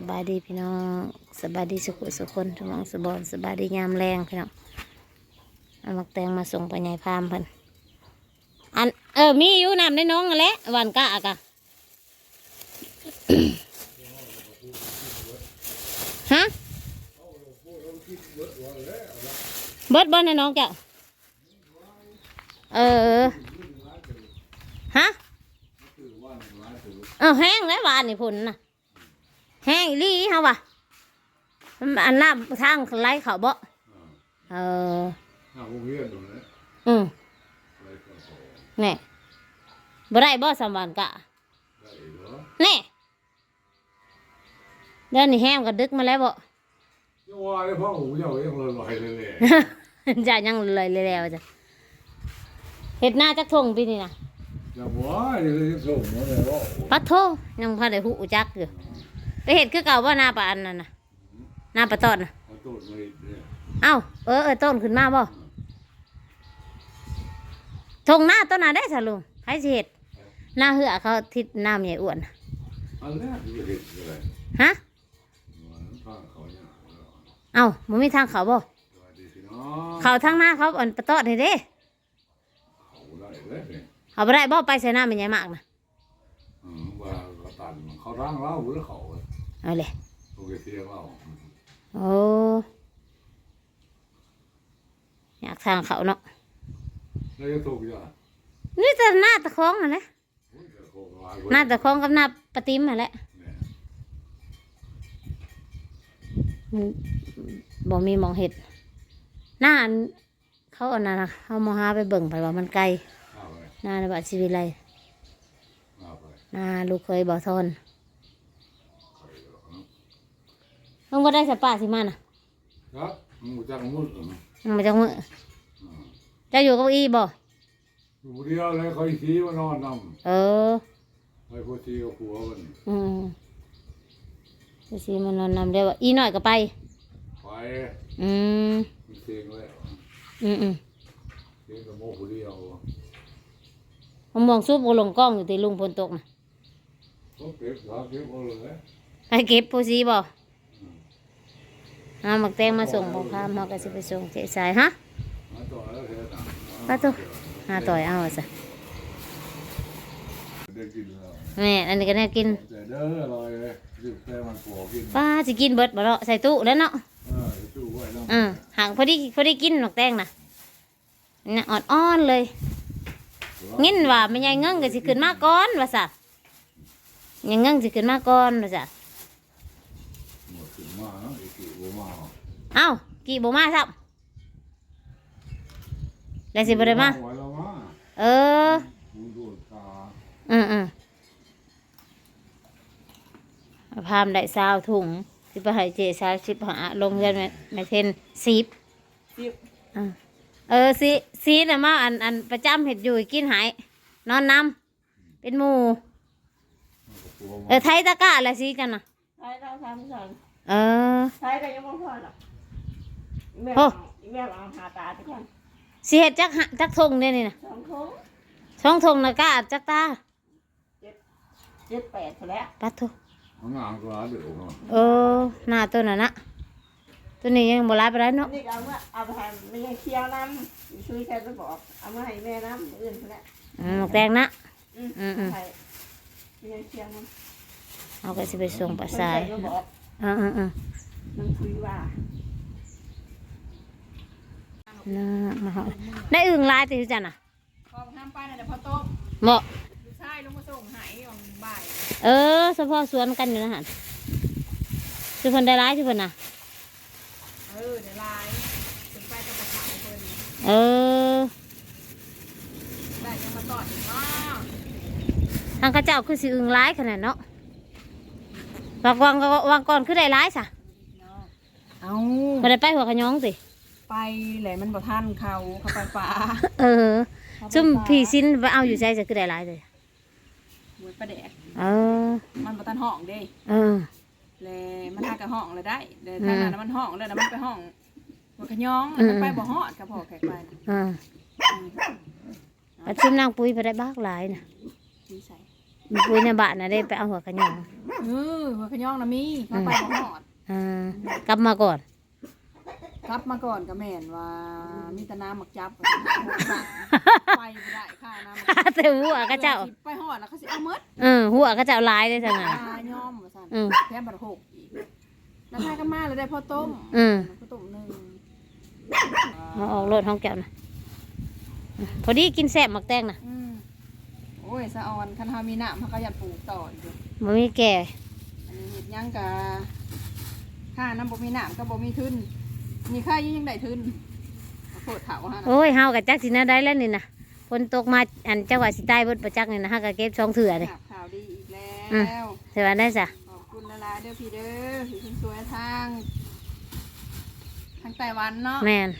สบายดีพี่น้องสบายดีสุขสุขคนทุกมองสบอนสบายดียามแรงพี่น้องเอามักแตงมาส่งไปใหญ่พามเพิ่นอันเออมีอยู่น้ำในน้องแหละหวานกะอะกะฮะเบิดเบิดในน้องเจ้าเออฮะเออแห้งแล้วหวานนี่พุ่นน่ะ แห้งอีหลี่เฮาวะมันอันน้ำทางไหลเขาบ่เออหน้าโรงเรียนตรงนี้อืมอะไรก็พอแน่บ่ได้บ่สามวันกะได้เหรอแน่เดี๋ยวนี้แห้งก็ดึกมาแล้วบ่ยังว่าได้พ่อหูเจ้ายังลอยเลยเลยจะยังเลยแล้วจ้ะเฮ็ดหน้าจักทงปีนี้นะจะว่าจะเลยส่งมาเลยว่าปัดโทยังพอได้หูจักอยู่ ไปเฮ็ดคือเก่าบ่หน้าปลาอันนั้นน่ะหน้าปลาตอดน่ะเขาตูดเลยเนี่ยเอ้าเออเออต้นขึ้นมาบ่ทงหน้าต้นน่ะได้สะลุงใครสิเฮ็ดหน้าเหือเขาทิศน้ำใหญ่อ้วนน่ะอันแรกที่เห็นเลยฮะมันข้างเขาเนี่ยเอ้ามันมีทางเขาบ่สวัสดีพี่น้องเขาทางหน้าเขาอันปะตอดให้เด้เขาได้เลยเนี่ยเอาไปได้บ่ไปใส่น้ำมันใหญ่มากนะอืมว่าเขาตันเขาร่างเล่าหรือเขา เอาเลยโอเคเสียเล่าโอ้อยากทางเขาเนาะแล้วจะถูกยังนี่แต่หน้าตะคองอะนะจะโคงลายหน้าตะคองกับหน้าปะติมอะแหละเนี่ยมันบ่มีหมองเห็ดหน้าอันเขาอันนั้นนะเขามาหาไปเบิ่งไปว่ามันไกลเอาไปหน้าในบัดชีวิไลเอาไปหน้าลูกเคยบ่ทน ใครหรอกเนาะ ต้องบ่ได้สป้าสิมาน่ะครับมึงจังมุดเหรอมันมาจังมืออืมเจะอยู่เกับอีบ่อยู่เดียวเลยคอยชี้ว่านอนนเออำไปพูดชี้กับผัวมันอืมไปสิมันนอนนำได้ว่าอีหน่อยก็ไป ไปอืมมีเสียงแล้วอืมอืมเสียงกับโมผู้เดียวผมมองซุปบ่ลงกล้องอยู่ที่ลุงพลตกน่ะก็เก็บขาเก็บเอาเลยไปเก็บผู้ซีบ่ เอาหมักแตงมาส่งบ่ค้ามเฮาก็สิไปส่งเจ๊สายฮะมาต่อแล้าตัวหาต่อยเอาซะได้กิแม่อันนี้ก็แน่กินแต่เด้กินป้าสิกินเบิดบ่เนาะใส่ตู้แล้วเนาะออจู่ไว้แล้วอืมหางพอดีพอดีกินหมักแตงน่ะน่ะอ่อนๆเลยงินว่าแม่ยายเงิงก็สิขึ้นมาก่อนว่าซะยายเงิงสิขึ้นมาก่อนว่าซะ หมดถึงมาเนาะอีกกี่บัวมา เอ้ากี่บ่มาซับแล้วสิบ่ได้มาไว้แล้วมาเออหูดูดตาอืมอืมพามได้ซาวถุงสิไปให้เจซาวสิบหาลงเงินแม่แม่เทนสิบสิบอ่าเออสีสีน่ะมาอันอันประจำเห็ดอยู่กินหาย นอนนำเป็นหมูผัวเออไทยตะกร้าอะไรสีกันน่ะใช้เราทำสอนเออใช้กันยังไม่พอหรอก แม่โอ้แม่เอาหาตาทุกคนสีเห็ดจักหะจักทงเนี่ยนี่นะสองทุ่งช่องทงนะกร้าจักตาเจ็ดแปดเท่าแล้วปัดทุมันงานก็ร้านเดือดเนาะเออหน้าตัวน่ะนะตัวนี้ยังโบราณไปได้เนาะนี่ก็เอามาเอาไปให้แม่เคียวน้ำช่วยแค่ไปบอกเอามาให้แม่น้ำอื่นเท่าแล้วอืมหมกแดงนะ อืมอืมอืม ให้แม่เคียวน้ำเอาก็สิไปส่งปลาสายเพิ่นก็บอกอืมอืมอืมน้ำคุยว่า น่ามาหาได้อึ่งลายติจันน่ะพอห้ามไปนะเดี๋ยวพอโต๊ะเหมาะลูกชายลงมาส่งหายของบ่ายเออเฉพาะสวนกันอยู่นะฮะชื่อคนได้ร้ายชื่อคนน่ะ เออเดี๋ยวไลน์ถึงไปจะประถามเพิ่นเออได้จะมาต่ออีกว่าทางข้าเจ้าคือสิอึงร้ายขนาดเนาะวางวางวางก่อนคือได้ร้ายสะเอามาได้ไปหัวขะยองสิ ไปแหละมันบ่ทันเขาเขาไปป่าเออซุ่มผีซินไปเอาอยู่ใจจะคือได้ร้ายเลยหวยประแดกเออ มันบ่ทันห้องเด้เออเลยมันหากับห้องเลยได้เดี๋ยวถ้านั้นมันห้องเลยนะมันไปห้องมันขยองมันไปบ่ฮอดกับพ่อแขกไปน่ะอ่าอืมปัดซุ่มนางปุ้ยไปได้บ้ากหลายน่ะดีใส่ปุ้ยในบ้านน่ะได้ไปเอาหัวขะยองเเออหัวขยองน่ะมีเขาไปบ่ฮอดอ่ากลับมาก่อน ครับมาก่อนก็แม่นว่ามีแต่น้ำหมักจับไปบ่ได้ค่าน้ำหมักจับแต่หัวก็เจ้า ไปฮอดแล้วเขาสิเอาหมดเออหัวก็เจ้าหลายเลยทั้งนั้นปลาย่อมว่าซั่นอืม แถมบัดหกอีกแล้วพากันมาแล้วได้พ่อต้มอืมข้าวต้มหนึ่งเอาออกรถห้องแก้วนะพอดีกินแซ่บหมักแตงนะอืมโอ้ยสะออนคันเฮามีน้ำเฮาก็อยากปลูกต่ออีกเด้อมันมีแก่ อันนี้เฮ็ดหยังกะค่าน้ำบ่มีน้ำก็บ่มีทุน มีค่ายังได้ทุนข้าวโพดเถาฮะนะโอ้ยเฮากับจักสินาได้แล้วนี่นะฝนตกมาอันจังหวัดสิใต้เบิดประจักนี่นะฮะก็เก็บช่องเถื่อเลยข่าวข่าวดีอีกแล้อืมวเถื่อได้จ้ะขอบคุณละลายเด้อพี่เด้อพี่คุณสวยทาง ทางไต้หวันเนาะ แม่น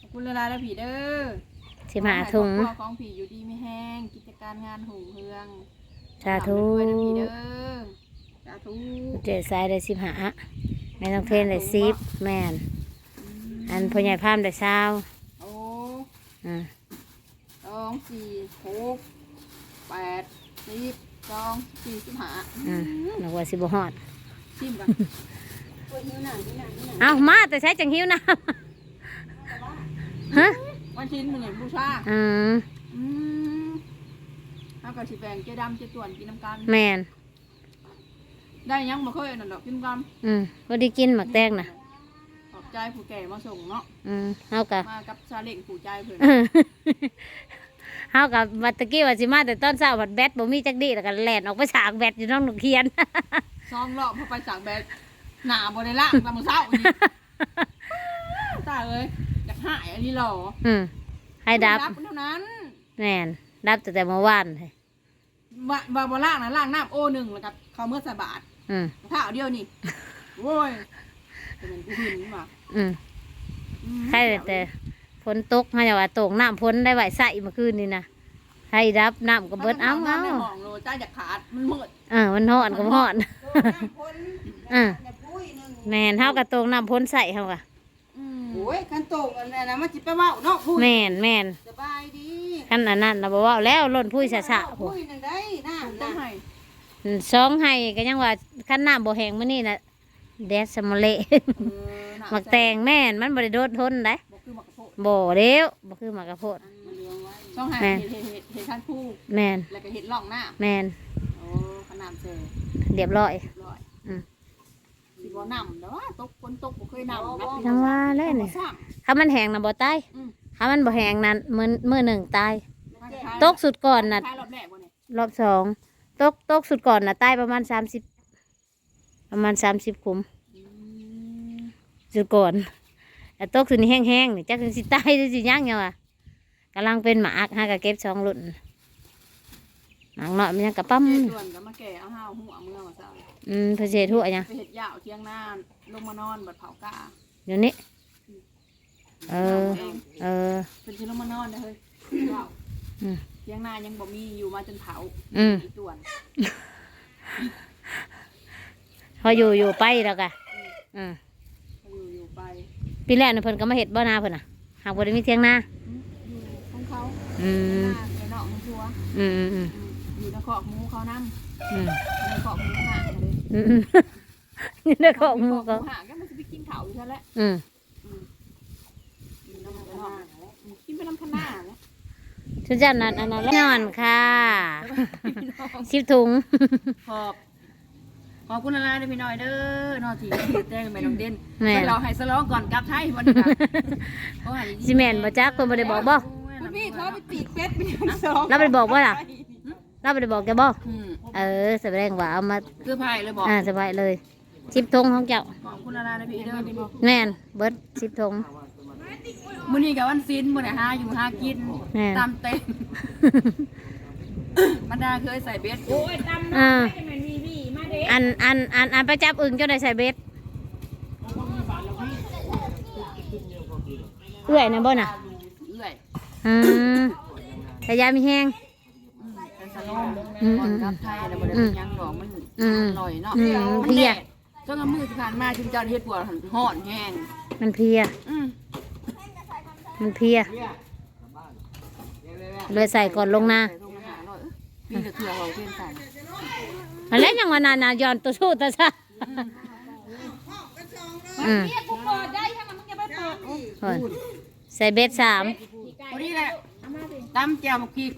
ขอบคุณละลายเด้อพี่เด้อสิมาถุงขอให้ครอบครัวของผีอยู่ดีไม่แห้ง กิจการงานหุ่งเฮืองสาธุร่ำรวยเด้อพี่เด้อสาธุ เจ็ดสายได้สิบหาแม่ต้องเทนได้สิบแม่น อันพ่อใหญ่พามได้เช้าโอ้อืมสองสี่หกแปดสิบสองสี่สิบห้าอืมนึกว่าสิบ่ฮอดชิมกันโอ้ยนิ้วหนังนิ้วหนังนิ้วหนังเอามาแต่ใช้จังหิวน้ำฮะวันชิ้นมันเนี่ยบูชาอืมอืมเอากับสีแบงเจ๊ดำเจ๊ต่วนกินน้ำกันแม่นได้ยังมาเคยนั่นดอกกินกันอืมพอดีกินหมักแตงนะขอบ ใจผู้แก่มาส่งเนาะอืมเฮากะ มากับซาเล้งผู้ใจเพิ่นเฮากับวัตตะกี้ว่าสิมาแต่ตอนเช้าบัดแบตบ่มีจักดีแล้วก็แล่นออกไปฉากแบตอยู่น้องหนูเคียนซองรอบพอไปสั่งแบกหนาบนในล่างตามมือเศร้าอีกตายเลยอยากหายอันนี้หรออืมให้ดับเท่านั้นแม่นดับตั้งแต่เมื่อวานเลยว่าว่าบ่ล่างนะล่างน้ำโอหนึ่งแล้วกับเขาเมื่อสบาทอืม เท่าเดียวนี่โว้ย เป็นกูหินว่ะอืมอืมใครแต่ฝนตกมาอย่าว่าตกน้ำฝนได้ไหวใส่เมื่อคืนนี่นะให้ดับน้ำก็เบิดเอาถ้เอาไม่มองโลจ้าอยากขาดมันมืดเออมันฮ้อนก็ฮ้อนโอ้ยน้ำพ้นอะอย่าปุ้ยหนึ่งแม่นเฮากระตกน้ำพ้นใส่เฮาก็อืมโอ้ยคันโตกอันนั้นนะมันจิไปเว้าเนาะปุ้ยแม่นแม่นสบายดีคันอันนั้นเราบอกว่าแล้วล้นพุ้ยสะสะพวปุ้กยหนึ่งได้น้ำต้อนะงให้สองให้ก็ยังว่าคันน้ำบ่แห้งมื้อนี้น่ะ แดดสมะเละเออหนาหมักแตงแม่นมันบ่ได้โดนทนได้บอกคือหมักกระโพดบ่เด้วบ่คือหมากกระโพดต้องให้แม่เห็ดเห็ดเห็ดเห็ดท่านผู้แม่นแล้วก็เห็ดล่องหน้าแม่นโอ้ขนาดเจอเรียบร้อยเรียบร้อยอืมสิบ่นำแต่ว่าตกฝนตกบ่เคยนำนะจังว่าเลยนี่สร้างถ้ามันแห้งน่ะบ่ตายอืมถ้ามันบ่แห้งนั้นมื้อมื้อหนึ่งตายทางท้ายตกสุดก่อนน่ะท้ายรอบแรกบ่เนี่ยรอบสองตกตกสุดก่อนน่ะตายประมาณ30 ประมาณ30คุมอืมสุดก่อนแต่ตกสุดนี่แห้งๆนี่จักสิตายหรือสิยังไงวะกำลังเป็นหมากหากะเก็บสองรุ่นหมากเนาะมันยังกระปั๊มเจ๊ส่วนก็มาแก่เอาห้าวหัวเมื่อมาเช้าอืมเพอเจทั่วยังไปเห็ดยาวเที่ยงหน้าลงมานอนบัดเผากาเดี๋ยวนี้เออเองเออเป็นชิลงมานอนนะเฮ้ยว้าวอืมเที่ยงหน้ายังบ่มีอยู่มาจนเผาอืมอีต่วนพ ออยู่อยู่ไปแล้วกะอืมเขาอยู่อยู่ไปปีแรกนี่เพิ่นก็มาเห็ดบ่อนาเพิ่นน่ะหากบ่ได้มีเทียงนาอืมอยู่ของเขาอืมหน้าในนอกของชัวอืมอืมอืมอืมอยู่ในขอกหมูเขานั่อืมในขอกหมูห่างเลยอืมอืมนี่ได้ของหมูก็ห่างก็มันจะไปกินเขาอยู่ใช่แล้วอืมกินน้ำมันนอกกินไปน้ำขนาดแล้วชุดจันนั้นอันนั้นแล้วนอนค่ะสิบถุงขอบ ขอบคุณอะไรเด้อพี่น้อยเด้อนอทีที่แจ้งไปน้องเด่นแม่นไปเราให้สลองก่อนกลับไทยวันนี้นะเพราะว่าสิแม่นบ่จักเพิ่นบ่ได้บอกบ่ คุณพี่เขาไปปีกเป็ดไปยังสลองเราบ่ได้บอกว่าล่ะ เราบ่ได้บอกแกบ่อืมเออแสดงว่าเอามาเสื้อผ้าเลยบอกอ่าสบายเลยสิบถุงของเจ้าขอบคุณอะไรนะพี่เด้อพี่บอกแม่นเบิดสิบถุงมื้อนี้กับวันซินมื้อไหนหาอยู่หากินแม่น ตามเต็มบรรดาเคยใส่เบสอยู่ อ่า อันอันอันอันไปจับอึ่งเจ้าได้ใส่เบ็ดเอื่อยนะบ่น่ะเอื้อยอืมแต่ยามีแห้งอืมเป็นสลองอืมก่อนกลับไทยแล้วบ่ได้อืเป็มนหยังดอกมันอืมอร่อยเนาะอืมเพลียจ้างมือที่ผ่านมาจุนเจ้าเฮ็ดปวดห่อนแห้งมันเพลียอืมมันเพลียเลยใส่ก่อนลงนาใส่ถุงอาหารหน่อยเอ้ยปีละเทื่อเอาเพิ่นใส่ อันนี้ยังว่านานๆย้อนตัวสู้ตัวซะอืมเนี่ยกูเปิดได้ถ้ามันมึงจะไปเปิดโอ้ยใส่เบ็ดสามพอดีแหละตำแจ่วมาพริก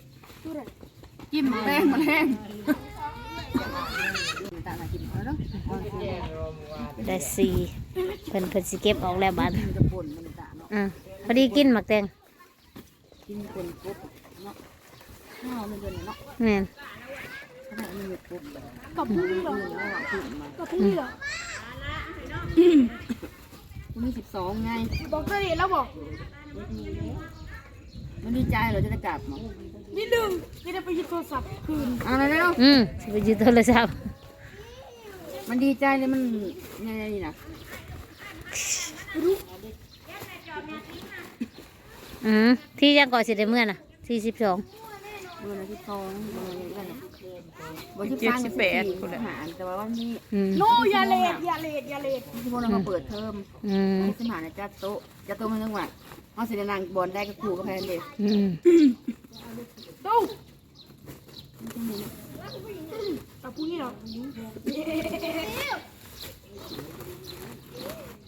จิ้มแป้งมาแห้งตามากินเอาเนาะได้สี่เพิ่นเพิ่นสิเก็บออกแล้วบาดกินกับป่นมันตาเนาะอืมพอดีกินหมักแตงกินป่นปุ๊บเนาะข้าวมันเดินเนาะแม่ กับผู้นี้เหรอกับผู้นี้เหรอวันนี้สิบสองไง บอกเสด็จแล้วบอกมันดีใจเหรอจะได้กลับเนาะนิดนึงไม่ได้ไปยิบโทรศัพท์คืนเอะไรแล้วอืมสิไปยืมโทรศัพท์มันดีใจเลยมันไงนี่นะอืมที่ยังก่อสิได้เมื่อน่ะสี่สิบสอง เมื่อวันที่สองเมื่อวันที่ วันที่สามสิบแปดคนละหารแต่ว่าวันนี้อืมโนอย่าเลดอย่าเลดอย่าเลดที่พวกเรามาเปิดเทอมอืมที่สมานจัดโต๊ะจัดโต๊ะมาทั้งวันเอาสินางบอลได้ก็ครูก็แพนเด็กอืมตู้กับผู้นี้เหรอ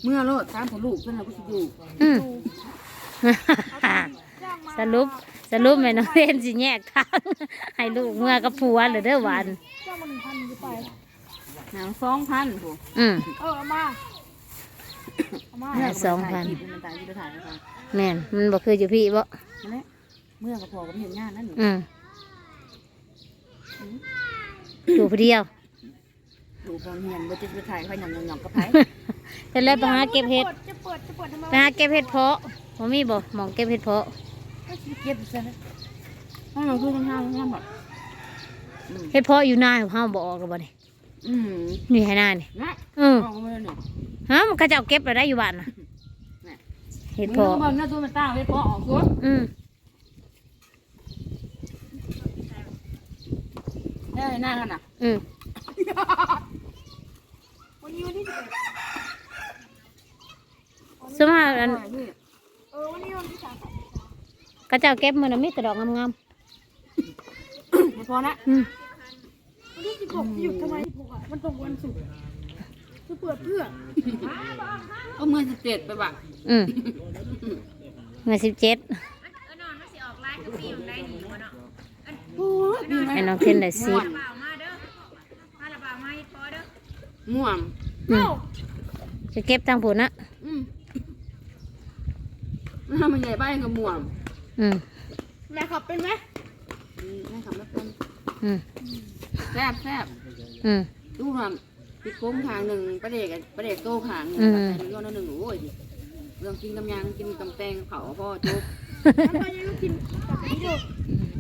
เมื่อโลดตามผลลูกขึ้นเราก็สิอยู่อืม สรุปสรุปแม่น้องเล่นสิแยกทาง ให้ลูกเมื่อกับผัวหรือเด้อหวันเจ้ามันหนึ่งพันจะไปหนังสองพันผมอืม เออเอามาเอามาหนังสองพัน มันตายที่ไปถ่ายนะคะแม่นมันบ่คืออยู่พี่บ่นั่นแหละเมื่อก็พอก็ไม่เห็นงานนั่นหนูอืมอยู่ผู้เดียวดูกองเฮียนบ่จะไปถ่ายค่อยหยำหยำกับไผแต่แล้วไปหาเก็บเห็ดจะเปิดจะเปิดทำไมไปหาเก็บเห็ดเพาะบ่มีบ่หมองเก็บเห็ดเพาะก็สิ เก็บซะนะห้องเราคือกันห้างห้างแบบเห็ดเพาะอยู่หน้าของเฮาบ่ออกแล้วบ่นี่อืมนี่ให้หน้านี่นะเออห้องมันเนี่ยฮะมันก็จะเอาเก็บไปได้อยู่บ้านน่ะเห็ดมึงเพาะเบิ่งหน้าตัวมันตั้งไว้พอออกสุดอืมได้หน้ากันน่ะอืมวันนี้วันที่สิบเอ็ดสมมุติว่าอันเออวันนี้วันที่สามสิบ ก็จะเอาเก็บมื้อน่ะมีแต่ดอกงามไม่พอนะๆอืมวันที่สิบหกหยุดทำไมสิบหกอะมันตรงวันศุกร์จะเปิดเพื่อก็เมื่อสิบเจ็ดไปบ้างอืมเมื่อสิบเจ็ดโอ้ยดีไหมให้น้องเทนได้สิบม่วงอืมจะเก็บทางผุนนะอืมถ้ามันใหญ่ใบกับม่วง อืมแม่ขับเป็นไหมอืมแม่ขับรถเป็นอืมแซ่บแซ่บอืมดูหน่อยปิดโค้งทางหนึ่งประเด็กอะประเด็กโต้ขางหนึ่งอืมแต่ในย้อนหนึ่งโอ้ยเรื่องกินกำยังกินกำแตงเผาพ่อจุ๊บแล้วก็ยังกินกับนี้เดียว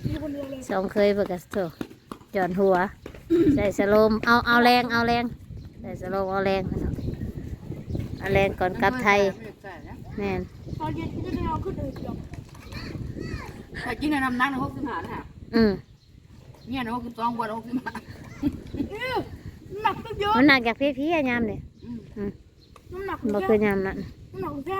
กินคนเดียวเลยสองเคยเบิกกระโถจอนหัวใส่สโลมเอาเอาแรงเอาแรงใส่สโลมเอาแรงเอาแรงก่อนกลับไทยแม่นตอนเย็นก็จะได้เอาขึ้นอื่นเดียว แต่กินในน้ำหนักนะหกสิบห้านะฮะอืมเนี่ยนะหกสิบสองวันหกสิบห้าเนี่ยน้ำหนักตั้งเยอะมันหนักจากพี่พี่ยามเนี่ยอืมอืมน้ำหนักบ่คือยามนั้นน้ำหนักแค่